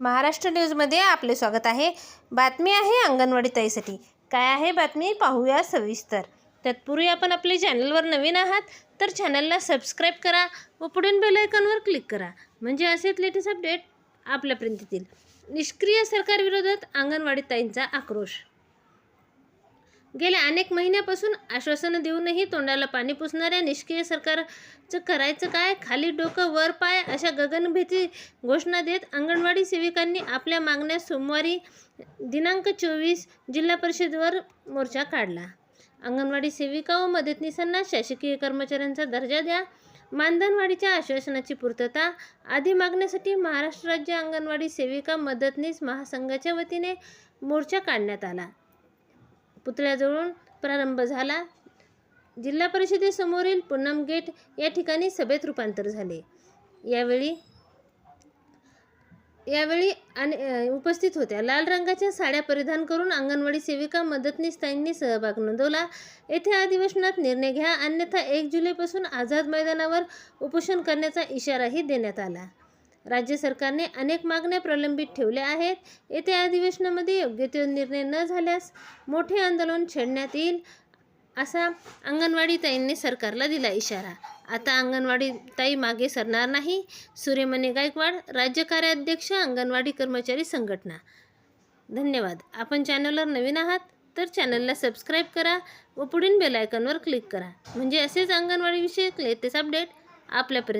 महाराष्ट्र न्यूजमध्ये आपले स्वागत आहे. बातमी आहे अंगणवाडी ताईसाठी. काय आहे बातमी? पाहूया सविस्तर. तत्पूर्वी आपण आपल्या चॅनलवर नवीन आहात तर चॅनलला सबस्क्राईब करा व पुढील बेलायकॉनवर क्लिक करा. म्हणजे असेच लेटेस्ट अपडेट आपल्यापर्यंत येतील. निष्क्रिय सरकारविरोधात अंगणवाडी ताईंचा आक्रोश. गेल्या अनेक महिन्यापासून आश्वासनं देऊनही तोंडाला पाणी पुसणाऱ्या निष्क्रिय सरकारचं करायचं काय? खाली डोकं वर पाय अशा गगनभेदी घोषणा देत अंगणवाडी सेविकांनी आपल्या मागण्या सोमवारी दिनांक चोवीस जिल्हा परिषदेवर मोर्चा काढला. अंगणवाडी सेविका व मदतनीसांना शासकीय कर्मचाऱ्यांचा दर्जा द्या. मानधनवाढीच्या आश्वासनाची पूर्तता. आदी मागण्यासाठी महाराष्ट्र राज्य अंगणवाडी सेविका मदतनीस महासंघाच्या वतीने मोर्चा काढण्यात आला. पुतळ्याजवळून प्रारंभ झाला. जिल्हा परिषदेसमोरील पूनम गेट या ठिकाणी सभेत रूपांतर झाले. यावेळी यावेळी आणि उपस्थित होत्या. लाल रंगाच्या साड्या परिधान करून अंगणवाडी सेविका मदतनीस ताईंनी सहभाग नोंदवला. येथे अधिवेशनात निर्णय घ्या. अन्यथा एक जुलैपासून आझाद मैदानावर उपोषण करण्याचा इशाराही देण्यात आला. राज्य सरकारने अनेक मागण्या प्रलंबित ठेवल्या आहेत. येत्या अधिवेशनामध्ये योग्य ते निर्णय न झाल्यास मोठे आंदोलन छेडण्यात येईल असा अंगणवाडी ताईंनी सरकारला दिला इशारा. आता अंगणवाडी ताई मागे सरणार नाही. सूर्यमणी गायकवाड राज्य कार्याध्यक्ष अंगणवाडी कर्मचारी संघटना. धन्यवाद. आपण चॅनलवर नवीन आहात तर चॅनलला सबस्क्राईब करा व पुढील बेलायकनवर क्लिक करा. म्हणजे असेच अंगणवाडीविषयक लेटेस्ट अपडेट आपल्यापर्यंत